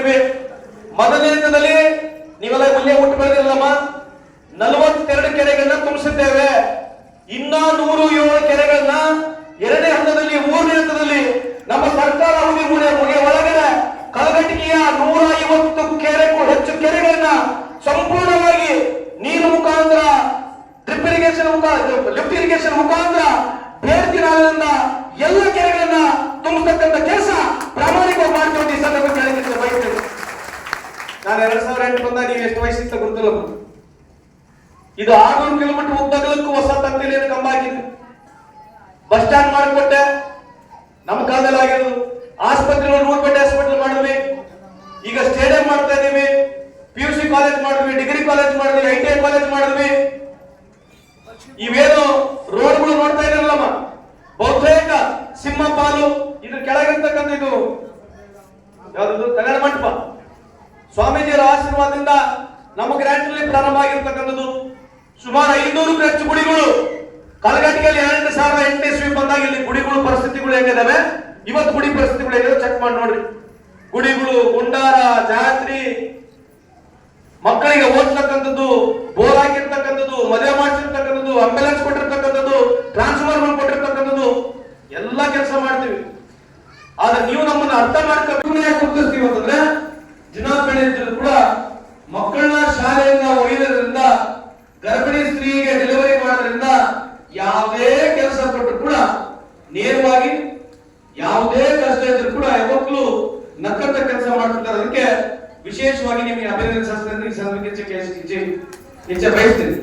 ಮಾಡಿರ್ತೀವಿ ದಿನದಲ್ಲಿ ನೀವೆಲ್ಲ ಉಲ್ಲೆ ಊಟ ಬೆಳೆದಿಲ್ಲಮ್ಮ ನಲವತ್ತೆರಡು ಕೆರೆಗಳನ್ನ ತುಂಬಿಸಿದ್ದೇವೆ. ಇನ್ನ ನೂರು ಏಳು ಕೆರೆಗಳನ್ನ ಎರಡನೇ ಹಂತದಲ್ಲಿ, ಮೂರನೇ ಹಂತದಲ್ಲಿ ನಮ್ಮ ಸರ್ಕಾರ ಅವಧಿ ಮುಗಿಯ ಒಳಗಡೆ ಕಲಘಟಿಕೆಯ ನೂರ ಐವತ್ತು ಕೆರೆಗೂ ಹೆಚ್ಚು ಕೆರೆಗಳನ್ನ ಸಂಪೂರ್ಣವಾಗಿ ನೀರು ಮುಖಾಂತರ ಡ್ರಿಪ್ ಇರಿಗೇಷನ್ ಲಿಫ್ಟ್ ಇರಿಗೇಷನ್ ಮುಖಾಂತರ, ಬೇರ್ತಿನ ಎಲ್ಲ ಕೆರೆಗಳನ್ನ ತುಂಬತಕ್ಕಂತ ಕೆಲಸ ನೀವು ಎಷ್ಟು ವಯಸ್ಸಿಂದ ಗೊತ್ತಿಲ್ಲ ಇದು ಆರ್ನೂರು ಕಿಲೋಮೀಟರ್ ಉದ್ದಗಲಕ್ಕೂ ಹೊಸ ತಂತಿಲೇನು ಕಂಬ ಹಾಕಿದ್ದು ಬಸ್ ಸ್ಟ್ಯಾಂಡ್ ಮಾಡಿಕೊಟ್ಟೆ. ನಮ್ಮ ಕಾಲದಲ್ಲಿ ಆಗಿರೋದು ಆಸ್ಪತ್ರೆ ಬೆಡ್ ಹಾಸ್ಪಿಟಲ್ ಮಾಡಿದ್ವಿ. ಈಗ ಸ್ಟೇಡಿಯಂ ಮಾಡ್ತಾ ಇದೀವಿ. ಪಿ ಯು ಸಿ ಕಾಲೇಜ್ ಮಾಡಿದ್ವಿ ಡಿಗ್ರಿ ಕಾಲೇಜ್ ಮಾಡಿದ್ವಿ ಐ ಟಿ ಐ ಕಾಲೇಜ್ ಮಾಡಿದ್ವಿ. ಇವೇನು ರೋಡ್ಗಳು ನೋಡ್ತಾ ಇದ್ದಾರಲ್ಲಮ್ಮ ಬಹುತೇಕ ಸಿಂಹ ಪಾಲು ಇದ್ರ ಕೆಳಗಿರ್ತಕ್ಕಂಥ ಇದು? ಯಾವ್ದು ಕನ್ನಡ ಮಂಟಪ. ಸ್ವಾಮೀಜಿಯವರ ಆಶೀರ್ವಾದದಿಂದ ನಮ್ಮ ಗ್ರ್ಯಾಂಡ್ ಅಲ್ಲಿ ಪ್ರಾರಂಭ ಆಗಿರ್ತಕ್ಕಂಥದ್ದು ಸುಮಾರು ಐನೂರಕ್ಕೂ ಹೆಚ್ಚು ಗುಡಿಗಳು. ಕಲಘಟಗಿಯಲ್ಲಿ ಎರಡು ಸಾವಿರದ ಎಂಟನೇ ಇಸ್ವಿ ಬಂದಾಗ ಇಲ್ಲಿ ಗುಡಿಗಳು, ಪರಿಸ್ಥಿತಿಗಳು ಹೆಂಗಿದ್ದಾವೆ ಇವತ್ತು ಗುಡಿ ಪರಿಸ್ಥಿತಿಗಳು ಹೆಂಗಿದೆ ಚೆಕ್ ಮಾಡಿ ನೋಡ್ರಿ. ಗುಡಿಗಳು, ಗುಂಡಾರ, ಜಾತ್ರಿ, ಮಕ್ಕಳಿಗೆ ಓದ್ತಕ್ಕಂಥದ್ದು ಬೋರ್ ಹಾಕಿರ್ತಕ್ಕಂಥದ್ದು ಮದುವೆ ಮಾಡಿಸಿರ್ತಕ್ಕಂಥದ್ದು ಅಂಬುಲೆನ್ಸ್ ಕೊಟ್ಟಿರ್ತಕ್ಕಂಥದ್ದು ಟ್ರಾನ್ಸ್ಫಾರ್ಮರ್ ಕೊಟ್ಟಿರ್ತಕ್ಕಂಥದ್ದು, ಎಲ್ಲ ಕೆಲಸ ಮಾಡ್ತೀವಿ. ಆದ್ರೆ ನೀವು ನಮ್ಮನ್ನು ಅರ್ಥ ಮಾಡ್ಕೊಂಡು ಗುರುತಿಸ್ತೀವಿ ಅಂತಂದ್ರೆ ದಿನಾಂಕಗಳಿದ್ರು ಕೂಡ ಮಕ್ಕಳನ್ನ ಶಾಲೆಯಿಂದ ಒಯ್ಯೋದ್ರಿಂದ, ಗರ್ಭಿಣಿ ಸ್ತ್ರೀಗೆ ಡೆಲಿವರಿ ಮಾಡೋದ್ರಿಂದ ಯಾವುದೇ ಕೆಲಸ ಕೊಟ್ಟರು ಕೂಡ ನೇರವಾಗಿ ಯಾವುದೇ ಕಷ್ಟ ಇದ್ರು ಕೂಡ ಯಾವತ್ತೂ ನಕ್ಕಂತ ಕೆಲಸ ಮಾಡ್ತಿರ್ತಾರೆ ಅದಕ್ಕೆ ವಿಶೇಷವಾಗಿ ನಿಮಗೆ ಅಭಿನಂದನೆ ಶಾಸ್ತ್ರ ಈ ಸಂದರ್ಭಕ್ಕೆ ಹೆಚ್ಚು ಬಯಸ್ತೀನಿ.